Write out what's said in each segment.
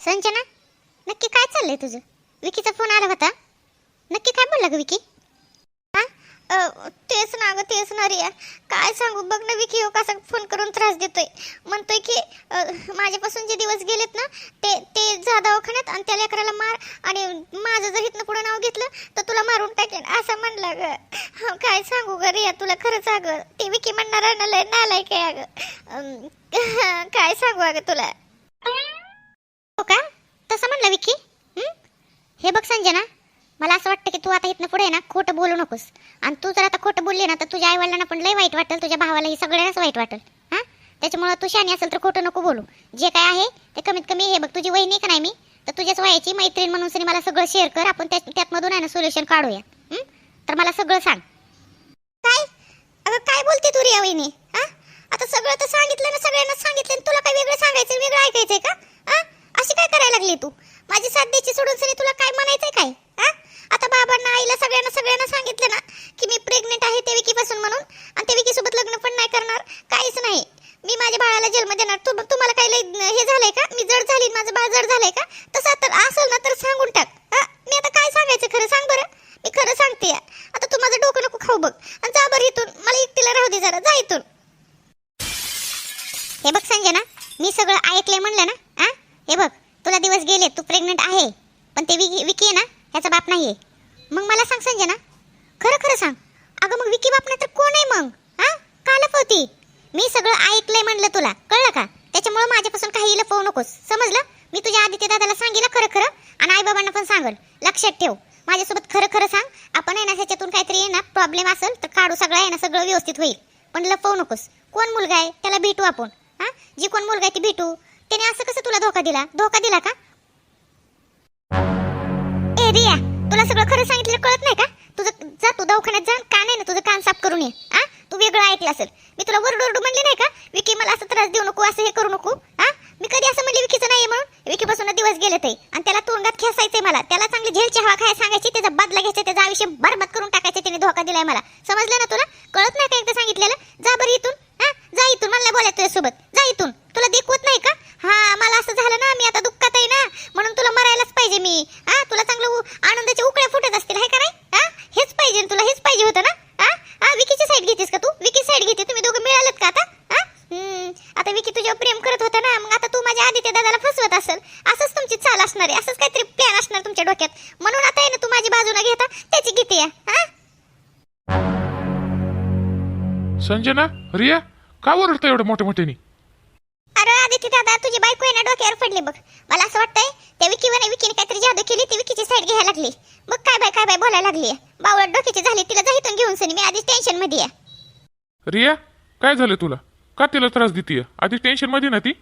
संजना नक्की काय चाललंय तुझं? विकीचा फोन आला होता. नक्की काय बोलला ग विकी? हा? तेच ना ग तेच ना रिया. काय सांगू बघ ना विकी हो कसा फोन करून त्रास देतोय. म्हणतोय की माझ्यापासून जे दिवस गेलेत ना ते ते जा दवाखान्यात आणि त्या लेकराला मार आणि माझं जर इथनं पुढं नाव घेतलं तर तुला मारून टाकेन असं म्हणलं ग. काय सांगू ग रिया तुला खरंच अगं ते विकी म्हणणार ना लय नालाय काय अगं. काय सांगू अगं तुला हो का तसं म्हणलं विकी हं? हे बघ संजना मला असं वाटतं की तू आता इथनं पुढे ना खोटं बोलू नकोस. आणि तू जर आता खोटं बोलली ना तर तुझ्या आईवडिलांना पण लय वाईट वाटेल तुझ्या भावालाही सगळ्यांनाच वाईट वाटेल. हां? त्याच्यामुळं तू शाणी असेल तर खोटं नको बोलू. जे काय आहे ते कमीत कमी हे बघ तुझी वहिनी का नाही मी? तर तुझ्याच वयाची मैत्रीण म्हणून सनी मला सगळं शेअर कर आपण त्या त्यातमधून आहे ना सोल्युशन काढूया तर मला सगळं सांग. काय? अगं काय बोलते तू रिया वहिनी? हा? आता सगळं तर सांगितलं ना सगळ्यांना सांगितलं तुला काय वेगळं सांगायचं वेगळं ऐकायचंय का? अशी काय करायला लागली तू? माझी साथ द्यायची सोडून सनी तुला काय म्हणायचं आता आईला सगळ्यांना सगळ्यांना सांगितलं ना की मी प्रेग्नेंट आहे ते विकीपासून म्हणून. आणि ते विकीसोबत लग्न पण नाही करणार. काहीच नाही. मी माझ्या बाळाला जन्म देणार. तू तुम्हाला काही लई हे झालंय का? मी जड झाली माझं बाळ जड झालंय का? तसं तर असेल ना तर सांगून टाक. मी आता काय सांगायचं खरं सांग बरं. मी खरं सांगते आता तू माझं डोकं नको खाऊ बघ. आणि जा बरं इथून. मला एकटीला राहू दे जरा. जा इथून. हे बघ संजना मी सगळं ऐकलंय म्हणलं ना आ हे बघ तुला दिवस गेले तू प्रेग्नेंट आहे पण ते विकी विकी आहे ना ह्याचा बाप नाही आहे मग मला सांग संजना खरं खरं सांग अगं मग विकी बाप नाही तर कोण आहे मग हा का लपवती मी सगळं ऐकलंय म्हणलं तुला कळलं का त्याच्यामुळे माझ्यापासून काही लपवू नकोस समजलं मी तुझ्या आदित्य दादाला सांगेल खरं खरं आणि आई बाबांना पण सांगल लक्षात ठेव माझ्यासोबत खरं खरं सांग आपण आहे ना ह्याच्यातून काहीतरी आहे ना प्रॉब्लेम असेल तर काढू सगळं आहे ना सगळं व्यवस्थित होईल पण नकोस. कोण मुलगा आहे? त्याला भेटू आपण. हा? जी कोण मुलगा आहे ती भेटू. त्याने असं कसं तुला धोका दिला? धोका दिला का? ए रिया तुला सगळं खरं सांगितलं कळत नाही का? तुझं जा तू दवाखान्यात जा कान आहे ना तुझं कान साफ करून ये. आ तू वेगळं ऐकलं असेल. मी तुला वरडू वरडू म्हणली नाही का? विकी मला असं त्रास देऊ नको असं हे करू नको. हा? मी कधी असं म्हणले विकीचं नाही म्हणून? विकीपासून दिवस गेले ते आणि त्याला तुरुंगात खेसायचंय मला. त्याला चांगली झेलची हवा काय सांगायची त्याचा बदला घ्यायचा त्याचा आयुष्य बरबाद करून टाकायचं त्याने धोका दिलाय मला. समजलं ना तुला? कळत नाही का एकदा सांगितलेलं? जा बरं इथून. हा? जा इथून. मला बोलायचं सोबत जा इथून. तुला देखवत नाही का? हा रिया का ओरडता एवढं मोठ्या मोठ्याने अरे आदित्य दादा तुझी बायको आहे ना डोक्यावर पडली बघ. मला असं वाटतंय त्या विकीवर विकीने काहीतरी जादू केली ती विकीची साईड घ्यायला लागली. बघ काय बाय काय बाय बोलायला लागली बावळट डोक्याची झाली तिला जाहीतून घेऊन सनी. मी आधीच टेन्शनमध्ये आहे. रिया काय झालं तुला? का तिला त्रास देतीय? आधी टेन्शनमध्ये ना ती?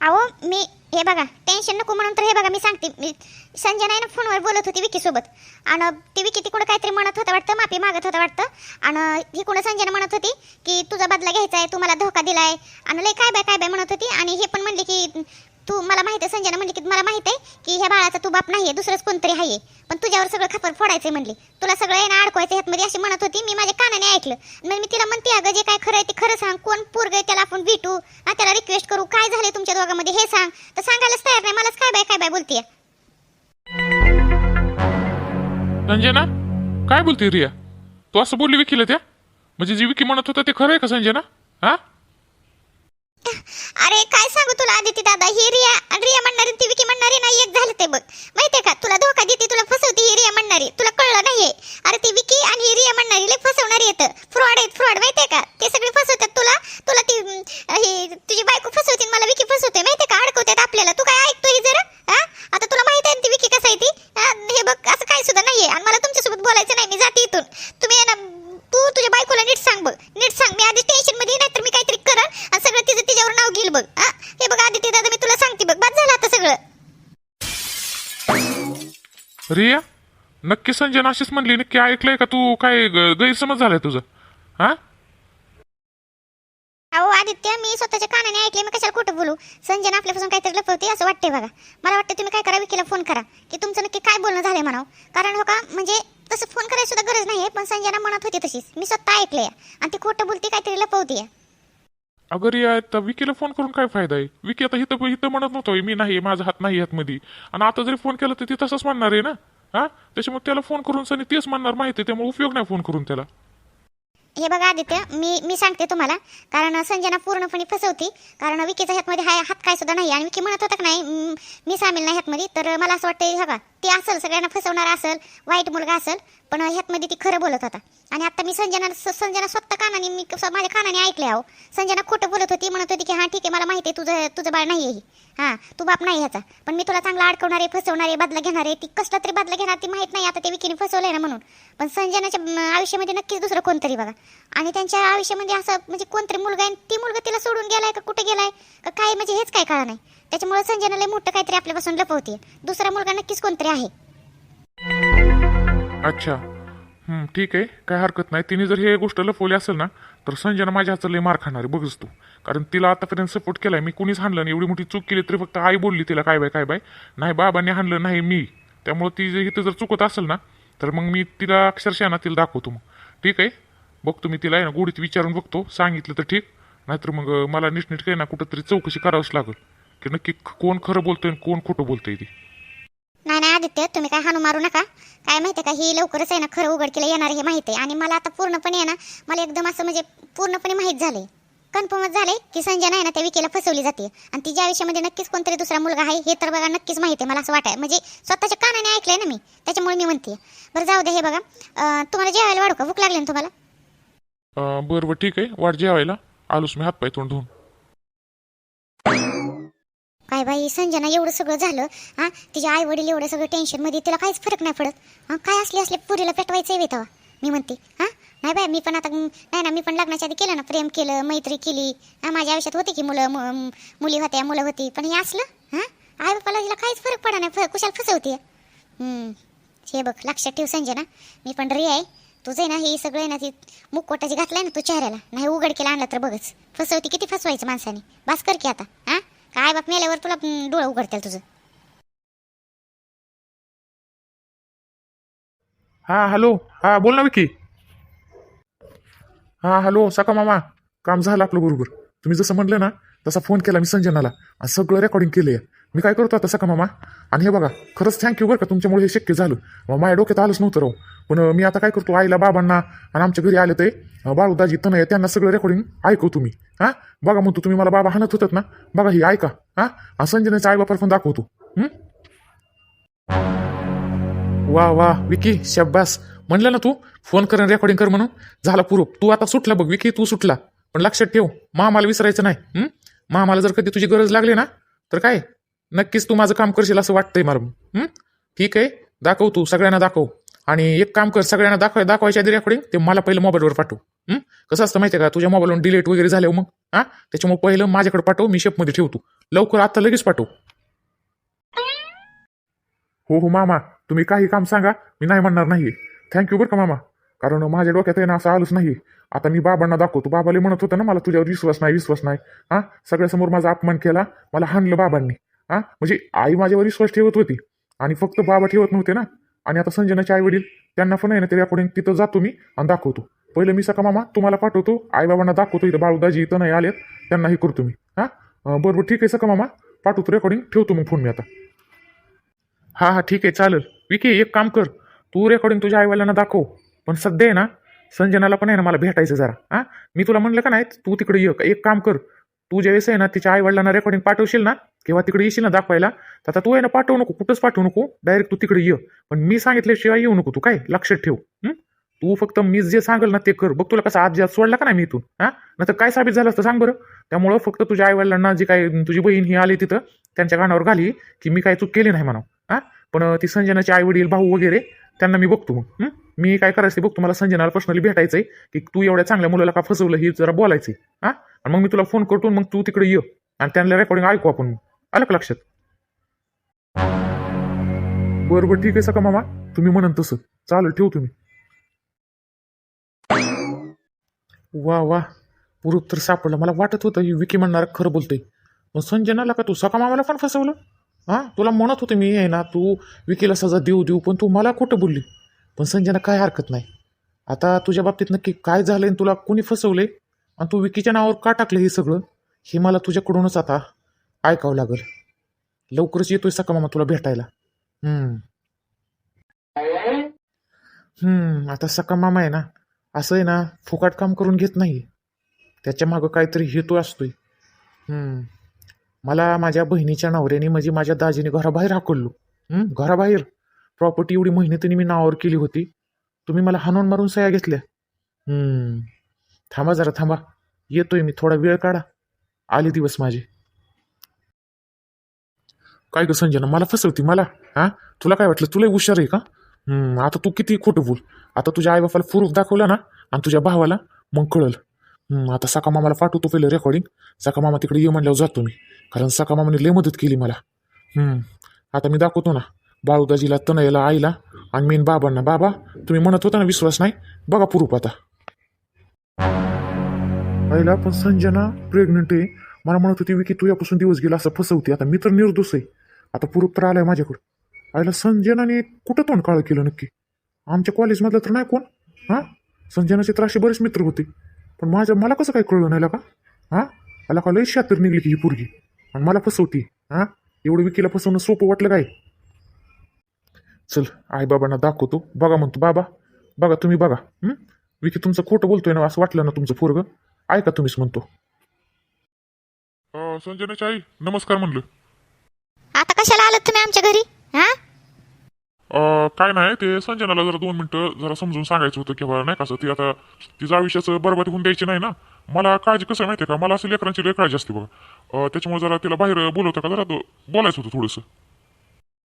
अहो मी हे बघा टेन्शन नको म्हणून तर हे बघा मी सांगते. मी संजना आहे ना फोनवर बोलत होती विकीसोबत. आणि ती विकी तिकडं काहीतरी म्हणत होतं वाटतं माफी मागत होतं वाटतं. आणि ही संजयनं संजना म्हणत होती की तुझा बदला घ्यायचा आहे तू मला धोका दिला आहे आणि लय काय बाय काय बाय म्हणत होती. आणि हे पण म्हणले की तू मला माहिती आहे संजना म्हणली की मला माहीत आहे की ह्या बाळाचा तू बाप नाही आहे दुसरंच कोणतरी आहे पण तुझ्यावर सगळं खापर फोडायचंय म्हणली. तुला सगळं ना अडकवायचं ह्यातमध्ये अशी म्हणत होती मी माझ्या कानाने ऐकलं. मग मी तिला म्हणते अगं जे काय खरं आहे ते खरं सांग. कोण पोरग त्याला आपण भेटू? त्याला रिक्वेस्ट करू. काय झाले तुमच्या दोघांमध्ये? हे सांग. तर सांगायलाच तयार नाही. मलाच काय बाय काय बाय बोलतीये? संजना? काय बोलते रिया? तू असं बोलली विकीला त्या? म्हणजे जी विकी म्हणत होता ते खरं आहे का संजना? हा? अरे काय सांगू तुला आदिती दादा? ही रिया रिया म्हणणारी ती विकी म्हणणारी नाही एक झालं ते बघ. माहितीये का तुला धोका देते तुला फसवते ही रिया म्हणणारी तुला कळलं नाहीये अरे ती विकी आणि ही रिया म्हणणारी लय फसवणारी येतं फ्रॉड आहेत फ्रॉड माहितीये का? ते सगळे फसवतात. तुला तुला ती ही तुझी बायको फसवते मला विकी फसवते माहितीये का? अडकवतात आपल्याला. तू काय ऐकतो ही जरा? हा आता तुला माहिती आहे ना ती विकी कसं आहे ती? हा, हे बघ असं काय सुद्धा नाहीये. आणि मला तुमच्यासोबत बोलायचं नाही मी जाते इथून. तुम्ही ना तू तुझ्या बायकोला नीट सांग बघ. नीट सांग. मी आधी टेन्शनमध्ये नाही तर मी काहीतरी करन आणि सगळं तिचं तिच्यावर नाव घेईल बघ. हा? हे बघ आधी ते दादा मी तुला सांगते बघ. बाद झालं आता सगळं. रिया नक्की संजय अशीच म्हणली नक्की ऐकलंय का तू? काय ग- गैरसमज झालाय तुझं? हा? अहो आदित्य मी स्वतःच्या कानाने ऐकले मी कशाला खोटं बोलू? संजय आपल्यापासून काहीतरी लपवते असं वाटतंय बघा. मला वाटतं तुम्ही काय करा विकीला फोन करा की तुमचं नक्की काय बोलणं झालंय म्हणावं. कारण हो का म्हणजे तसं फोन करायची सुद्धा गरज नाहीये पण संजना म्हणत होती तशीच. मी स्वतः ऐकलंय. आणि ती खोटं बोलते काहीतरी लपवते अगर या आता विकीला फोन करून काय फायदा आहे? विकी आता इथं इथं म्हणत नव्हतो मी नाही माझा हात नाही मध्ये आणि आता जरी फोन केला तर ती तसंच म्हणणार आहे ना? हा? त्याच्यामुळे त्याला फोन करून सनी तेच म्हणणार माहिती आहे त्यामुळे उपयोग नाही फोन करून त्याला. हे बघा आदित्य मी मी सांगते तुम्हाला. कारण संजना पूर्णपणे फसवती. कारण विकीचा ह्यातमध्ये हाय हात काय सुद्धा नाही. आणि विकी म्हणत होता की नाही मी सामील नाही ह्यातमध्ये. तर मला असं वाटतं हे बघा ती असेल सगळ्यांना फसवणारा असेल वाईट मुलगा असेल पण ह्यातमध्ये ती खरं बोलत होता. आणि आता मी संजना संजना स्वतः कानाने मी माझ्या कानाने ऐकले आहो संजना खोटं बोलत होती म्हणत होती की हां ठीक आहे मला माहिती आहे तुझं तुझं बाळ नाही आहे हां तू बाप नाही ह्याचा. पण मी तुला चांगला अडकवणार आहे फसवणार आहे बदला घेणार आहे ती कसला तरी बदला घेणार ती माहीत नाही आता ते विकीने फसवलं आहे ना म्हणून. पण संजनाच्या आयुष्यामध्ये नक्कीच दुसरं कोणतरी बघा. आणि त्यांच्या आयुष्यामध्ये असं म्हणजे कोणतरी मुलगा आहे ती मुलगा तिला सोडून गेलाय का कुठे गेलाय? का काय म्हणजे हेच काय कळा नाही. त्याच्यामुळे संजनाला मोठं काहीतरी आपल्यापासून लपवते दुसरा मुलगा नक्कीच कोणतरी आहे. अच्छा. हं, ठीक आहे. काय हरकत नाही. तिने जर हे गोष्ट लपवली असेल ना तर संजना माझ्या हातचा लय मार खाणार. आहे बघच तू. कारण तिला आतापर्यंत सपोर्ट केलाय. मी कुणीच हाणलं नाही. एवढी मोठी चूक केली तरी फक्त आई बोलली तिला काय बाय काय बाय नाही बाबांनी हाणलं नाही मी. त्यामुळे ती जर इथं जर चुकत असेल ना तर मग मी तिला अक्षरशः ना तिला दाखवतो मग. ठीक आहे? बघतो मी तिला आहे ना गोडीत विचारून बघतो. सांगितलं तर ठीक. नाहीतर मग अं, मला नीटनीट काही ना कुठंतरी चौकशी करावंच लागेल. की नक्की कोण खरं बोलतोय आणि कोण खोटं बोलतंय ती. आदित्य तुम्ही काय हाणू मारू नका. काय माहितीये का ही लवकरच आहे ना खरं उघडकीला येणार हे माहिती आहे आणि मला आता पूर्णपणे आहे ना मला एकदम असं म्हणजे पूर्णपणे माहीत झाले कन्फर्मच झाले की संजना आहे ना त्या विकीला फसवली जाते आणि तिच्या आयुष्यामध्ये नक्कीच कोणतरी दुसरा मुलगा आहे हे तर बघा नक्कीच माहिती आहे मला असं वाटाय म्हणजे स्वतःच्या कानाने ऐकलंय ना मी त्याच्यामुळे मी म्हणते बरं जाऊ दे हे बघा. तुम्हाला जेवायला वाढू का? भूक लागली ना तुम्हाला? बरं बरं ठीक आहे. वाट जेवायला. आलोच मी हातपाय तोंड धुवून. काय बाई संजना एवढं सगळं झालं हा? तिचे आई वडील एवढं सगळं टेन्शनमध्ये तिला काहीच फरक नाही पडत. हा काय असले असले पुरीला पेटवायचं आहे तेव्हा मी म्हणते. हा? नाही बाय मी पण आता नाही ना मी पण लग्नाच्या आधी केलं ना प्रेम केलं मैत्री केली. हा माझ्या आयुष्यात होती की मुलं मुली होत्या मुलं होती पण हे असलं हा? आई बापाला तिला काहीच फरक पडा नाही फ- कुशाल फसवते हे बघ लक्षात ठेव संजना. मी पण रे आहे. तुझं आहे ना हे सगळं ना ती मुखवटाची घातलंय ना तू चेहऱ्याला. नाही उघड केला आणला तर बघच. फसवती किती फसवायचं माणसाने. बास कर की आता हा? काय बाप मेल्यावर तुला डोळं उघडतील तुझं. हा हॅलो. हा बोल ना विकी. हा हॅलो सका मामा. काम झालं आपलं बरोबर तुम्ही जसं म्हणलं ना तसा फोन केला मी संजनाला. आणि सगळं रेकॉर्डिंग केलंय. मी काय करतो आता सका मामा? आणि हे बघा खरंच थँक्यू बरं का तुमच्यामुळे हे शक्य झालं. माझ्या डोक्यात आलंच नव्हतं राहू पण मी आता काय करतो आईला बाबांना आणि आमच्या घरी आले ते बाळूदाजी तनय त्यांना सगळं रेकॉर्डिंग ऐकू तुम्ही. हां? बघा म्हणतो तुम्ही मला बाबा हाणत होतात ना? बघा ही ऐका. हां? आणि संजनाच्या आई बापाला पण दाखवतो. वा वा विकी शब्बास. म्हणलं ना तू? फोन कर रेकॉर्डिंग कर म्हणून. झाला पुरो. तू आता सुटला बघ विकी तू सुटला. पण लक्षात ठेव मामाला विसरायचं नाही. मामाला जर कधी तुझी गरज लागली ना तर काय? नक्कीच तू माझं काम करशील असं वाटतंय मॅडम ठीक आहे दाखव तू सगळ्यांना दाखव. आणि एक काम कर सगळ्यांना दाखव दाखवायच्या आधी रेकॉर्डिंग ते मला पहिलं मोबाईलवर पाठव. कसं असतं माहितीये का तुझ्या मोबाईलवर डिलीट वगैरे झाल्यावर मग? हा? त्याच्यामुळे पहिलं माझ्याकडे पाठव मी शेपमध्ये ठेवतो लवकर आता लगेच पाठव. हो हो मामा तुम्ही काही काम सांगा मी नाही म्हणणार नाही थँक्यू बरं का मामा? कारण माझ्या डोक्यात आहे ना असं आलंच नाही आता मी बाबांना दाखवतो बाबाले म्हणत होतं ना मला तुझ्यावर विश्वास नाही विश्वास नाही. हा? सगळ्यासमोर माझा अपमान केला मला हाणलं बाबांनी. हा? म्हणजे आई माझ्यावर विश्वास ठेवत होती. आणि फक्त बाबा ठेवत नव्हते ना. आणि आता संजनाचे आई वडील त्यांना पण आहे ना ते रेकॉर्डिंग तिथं जातो मी आणि दाखवतो. पहिलं मी सका मामा तुम्हाला पाठवतो आई बाबांना दाखवतो इथं बाळूदाजी इथं नाही आलेत त्यांना हे करतो मी. हा? बरोबर ठीक आहे सका मामा. पाठवतो रेकॉर्डिंग ठेवतो मग फोन मी आता. हा हा ठीक आहे चालेल. विकी एक काम कर. तू रेकॉर्डिंग तुझ्या आईवाल्यांना दाखव. पण सध्या आहे ना संजनाला पण आहे ना मला भेटायचं जरा. हां? मी तुला म्हणलं का नाही तू तिकडे ये. एक काम कर. तू ज्यावेळेस आहे ना तिच्या आईवडिलांना रेकॉर्डिंग पाठवशील ना किंवा तिकडे येशील ना दाखवायला तर आता तू आहे ना पाठवू नको कुठंच पाठवू नको डायरेक्ट तू तिकडे ये. पण मी सांगितल्याशिवाय येऊ नको तू काय? लक्षात ठेव. तू फक्त मी जे सांगेल ना ते कर. बघ तुला कसं आज सोडला का नाही मी इथून हा? तर काय साबित झालं असतं सांग बरं. त्यामुळं फक्त तुझ्या आईवडिलांना जी काय तुझी बहीण ही आली तिथं त्यांच्या कानावर घाली की मी काय चूक केली नाही म्हणा हा? पण ती संजनाचे आई वडील भाऊ वगैरे त्यांना मी बघतो. मग मी काय करायचं बघ तुम्हाला संजनाला पर्सनली भेटायचंय की तू एवढ्या चांगल्या मुलाला का फसवलं ही जरा बोलायचंय हा? आणि मग मी तुला फोन करतो मग तू तिकडे ये. आणि त्यांना रेकॉर्डिंग ऐकू आपण आलं का लक्षात? बरं बरं ठीक आहे सका मामा. तुम्ही म्हणन तसं. चालेल ठेवू तुम्ही. वा वा. पुरुष तर सापडलं. मला वाटत होतं ही विकी म्हणणार खरं बोलतोय. मग संजनाला का तू? सका मामाला पण फसवलं? हा? तुला म्हणत होते मी आहे ना तू विकीला सजा देऊ देऊ पण तू मला खोटं बोलली. पण संजयना काय हरकत नाही. आता तुझ्या बाबतीत नक्की काय झालंय तुला कोणी फसवले आणि तू विकीच्या नावावर का टाकलं हे सगळं? हे मला तुझ्याकडूनच आता ऐकावं लागल. लवकरच येतोय सका मामा तुला भेटायला. हम्म. हम्म आता सका मामा आहे ना असं आहे ना फुकाट काम करून घेत नाही. त्याच्या मागं काहीतरी हेतू असतोय. हम्म. मला माझ्या बहिणीच्या नवऱ्याने म्हणजे माझ्या दाजीने घराबाहेर हाकललो. हम्म घराबाहेर. प्रॉपर्टी एवढी मेहनतीने मी नावावर केली होती. तुम्ही मला हाणून मारून सह्या घेतल्या. हम्म. थांबा जरा थांबा. येतोय मी थोडा वेळ काढा. आले दिवस माझे. काय ग संजना मला फसवती मला? हा? तुला काय वाटलं? तुला हुशार आहे का? हम्म आता तू किती खोटं बोल. आता तुझ्या आईबापाला प्रूफ दाखवला ना आणि तुझ्या भावाला मग कळल. हम्म, आता सका मामाला पाठवतो पहिलं रेकॉर्डिंग सका मामा तिकडे ये म्हणल्यावर जातो मी. कारण सका मामाने लय मदत केली मला. हम्म, आता मी दाखवतो ना बाळूदाजीला तनयला आईला आणि मेन बाबांना. बाबा तुम्ही म्हणत होता ना विश्वास नाही? बघा प्रूफ आता. आईला पण संजना प्रेग्नंट आहे. मला म्हणत होती विकी तुझ्यापासून दिवस गेला असं फसवते. आता मी तर निर्दोष आहे. आता प्रूफ तर आलाय माझ्याकडं आईला संजनाने कुठं तोंड काळं केलं नक्की? आमच्या कॉलेजमधलं तर नाही कोण? हां? संजनाचे तर असे बरेच मित्र होते. पण माझ्या मला कसं काय कळलं नाही का हां? आला का लई शातर निघली की ही पोरगी? आणि मला फसवती. हां? एवढं विकीला फसवणं सोपं वाटलं काय? चल आई बाबांना दाखवतो. बघा म्हणतो बाबा बघा तुम्ही बघा. विकी तुमचं खोटं बोलतोय ना असं वाटलं ना तुमचं पोरग? ऐका तुम्हीच म्हणतो. संजनाची आई नमस्कार म्हणलं. आलात तुम्ही आमच्या घरी? हा? अं, काय नाही ते संजनाला जरा दोन मिनिटं जरा समजून सांगायचं होतं किंवा नाही कसं ती आता तिचं आयुष्याचं बरबादी होऊन द्यायची नाही ना? मला काळजी कसं आहे माहिती आहे का? मला असं लेकरांची लय काळजी असते बघा. अं, त्याच्यामुळे जरा तिला बाहेर बोलवतं का? जरा तो बोलायचं होतं थोडंसं.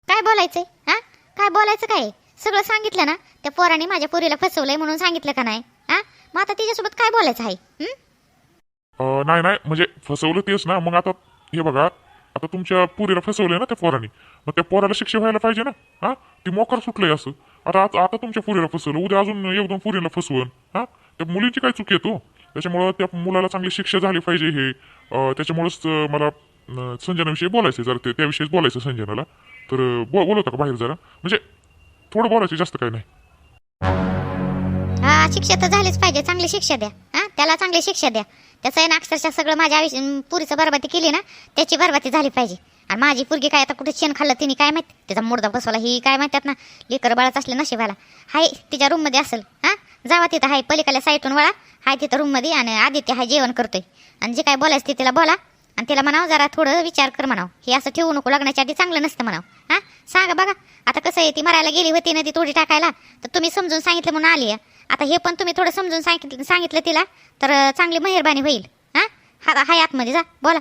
काय बोलायचंय? हा? काय बोलायचं काय? सगळं सांगितलं ना? त्या पोराने माझ्या पोरीला फसवलंय म्हणून सांगितलं का नाही? हा? मग आता तिच्यासोबत काय बोलायचं आहे? हं? अं, नाही नाही. म्हणजे फसवलं तेच ना? मग आता हे बघा आता तुमच्या पुरीला फसवलंय ना त्या पोराने. मग त्या पोराला शिक्षा व्हायला पाहिजे ना? हा? ती मोकार सुटलंय असं. आता आता आता तुमच्या पुरीला फसवलं. उद्या अजून एक दोन पुरीला फसवून हा? त्या मुलीची काय चूक येतो त्याच्यामुळं त्या मुलाला चांगली शिक्षा झाली पाहिजे हे. त्याच्यामुळंच मला संजनाविषयी बोलायचं जरा ते त्याविषयीच बोलायचं संजनाला. तर बो बोलवता का बाहेर जरा? म्हणजे थोडं बोलायचं जास्त काही नाही. शिक्षा तर झालीच पाहिजे. चांगली शिक्षा द्या. हा? त्याला चांगली शिक्षा द्या. त्याचं आहे ना अक्षरशः सगळं माझ्या आयुष्य पुरीचं बरबादी केली ना त्याची बरबादी झाली पाहिजे. आणि माझी पुरगी काय आता कुठे शेण खाल्लं तिने काय माहीत? त्याचा मुडदा बसवला ही काय माहितात ना लेकर बाळाच असले नशिबाला. हाय तिच्या रूममध्ये असेल. हा? जावा तिथं हाय पलीकडल्या साईटून वळा. हाय तिथं रूममध्ये आणि आदित्य हाय जेवण करतोय. आणि जे काय बोलायचं ते तिला बोला. आणि तिला म्हणावं जरा थोडं विचार कर म्हणावं. हे असं ठेवू नको लग्नाच्या आधी चांगलं नसतं म्हणावं. हा? सांगा बघा. आता कसं आहे ती मरायला गेली होती ना ती तोडी टाकायला. तर तुम्ही समजून सांगितलं म्हणून आली आहे. आता हे पण तुम्ही थोडं समजून सांगितलं सांगितलं तिला तर चांगली मेहरबानी होईल हा? हा हाय आतमध्ये जा बोला.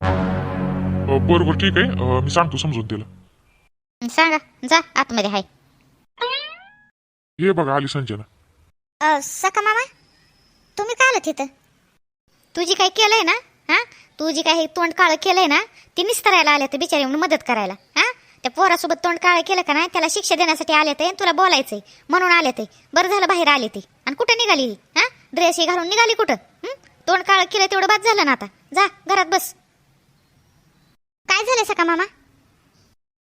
अं, बरं बरं ठीक आहे. मी सांगतो समजून तिला. सांगा जा आतमध्ये हाय. हे बघा आली संजना. सका मामा तुम्ही काय आलं तिथं तू जी काय केलंय ना? हा? तू जी काही तोंड काळं केलंय ना? ती निस्तरायला आले ते बिचारी म्हणून मदत करायला. त्या पोरासोबत तोंड काळं केलं का नाही त्याला शिक्षा देण्यासाठी आले ते तुला बोलायचंय. म्हणून आले ते. बरं झालं बाहेर आले ते. आणि कुठं निघाली ही? ड्रेस ही घालून निघाली कुठं? तोंड काळं केलं तेवढं बाद झालं ना आता. जा घरात बस. काय झालं सका मामा?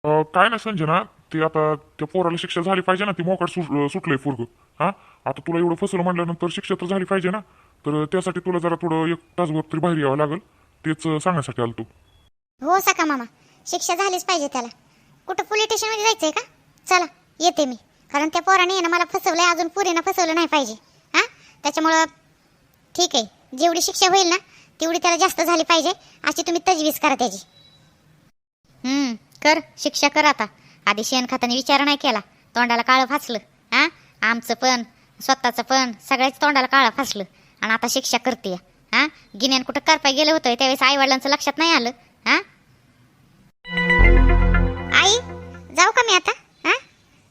अं, काय नाही संजना ते आता त्या पोराला शिक्षा झाली पाहिजे ना ती मोकाट सुट सुटलंय पोरग. हा? आता तुला एवढं फसलं म्हटल्यानंतर शिक्षा तर झाली पाहिजे ना. तर त्यासाठी तुला जरा थोडं एक तासभर तरी बाहेर यावं लागेल. तेच अं, सांगण्यासाठी आलो तू हो सका मामा. शिक्षा झालीच पाहिजे त्याला. कुठं पोलीस स्टेशनमध्ये आहे का? चला येते मी. कारण त्या पोराने आहे ना मला फसवलंय अजून पुरीनं फसवलं नाही पाहिजे. हां? त्याच्यामुळं ठीक आहे. जेवढी शिक्षा होईल ना तेवढी त्याला जास्त झाली पाहिजे. अशी तुम्ही तजवीज करा त्याची. हम्म कर शिक्षा कर आता. आधी शेणखाताने विचार नाही केला. तोंडाला काळं फासलं. हां? आमचं पण स्वतःचं पण सगळ्याच तोंडाला काळं फासलं. आणि आता शिक्षा करते. हां? गिन्यान कुठं करपाय गेलं होतं त्यावेळेस आईवडिलांचं लक्षात नाही आलं. हां? का मी आता? हा?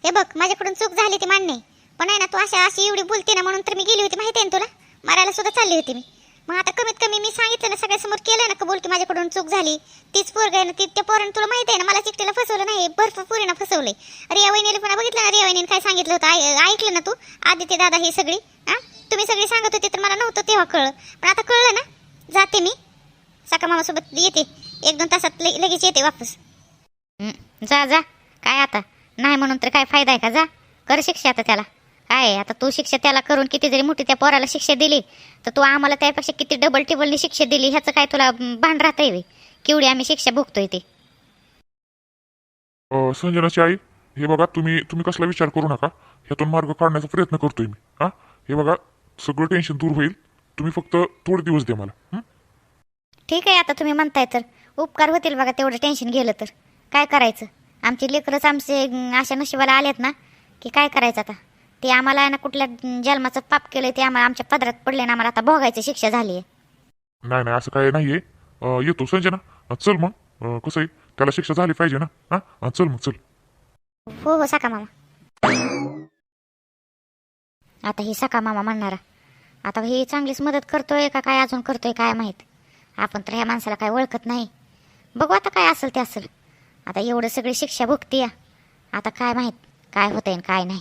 हे बघ माझ्याकडून चूक झाली ती मान्य आहे. पण आहे ना तू अशा अशी एवढी बोलते ना म्हणून तर मी गेली होती माहिती आहे ना तुला? मारायला सुद्धा चालली होती मी. मग आता कमीत कमी मी सांगितलं ना सगळ्यासमोर केलं ना कबूल की माझ्याकडून चूक झाली. तीच पोरग आहे ना ती त्या पोरानं तुला माहिती आहे ना मला चिकटीला फसवलं नाही बर्फ पुरीनं फसवलंय रिया वहिनीला पण बघितलं ना रिया वहिनीने काय सांगितलं होतं? ऐकलं ना तू? आदित्य दादा ही सगळी? हां? तुम्ही सगळी सांगत होती तर मला नव्हतं तेव्हा कळलं. पण आता कळलं ना? जाते मी. सका मामासोबत येते. एक दोन तासात लगेच येते वापस. जा जा. काय आता? नाही म्हणून तर काय फायदा आहे का? जा. कर शिक्षा आता त्याला. काय आता तू शिक्षा त्याला करून किती जरी मोठी त्या पोराला शिक्षा दिली तर तू आम्हाला त्यापेक्षा किती डबल टिबलनी शिक्षा दिली ह्याचं काय तुला भान राहता येवे केवढी आम्ही शिक्षा भोगतोय ते. संजनाची आई हे बघा तुम्ही तुम्ही कसला विचार करू नका. ह्यातून मार्ग काढण्याचा प्रयत्न करतोय मी. हा? हे बघा सगळं टेन्शन दूर होईल. तुम्ही फक्त थोडे दिवस द्या मला. हं? ठीक आहे आता तुम्ही म्हणताय तर. उपकार होतील बघा तेवढं टेन्शन गेलं तर. काय करायचं? आमची लेकरच आमचे अशा नशिबाला आलेत ना की काय करायचं आता? ते आम्हाला ना कुठल्या जन्माचं पाप केलंय ते आम्हाला आमच्या पदरात पडले ना आम्हाला आता भोगायची शिक्षा झाली आहे नाही नाही असं काय नाहीये. अं, येतो संजना. अं, चल मग. अं, कसं आहे? त्याला शिक्षा झाली पाहिजे ना? हा? अं, चल मग चल. हो हो साका मामा. आता ही साका मामा म्हणणारा आता ही चांगलीच मदत करतोय का काय अजून करतोय काय माहीत? आपण तर ह्या माणसाला काय ओळखत नाही. बघू आता काय असेल ते असेल. आता एवढं सगळी शिक्षा भोगती आता काय माहीत काय होतंय आणि काय नाही.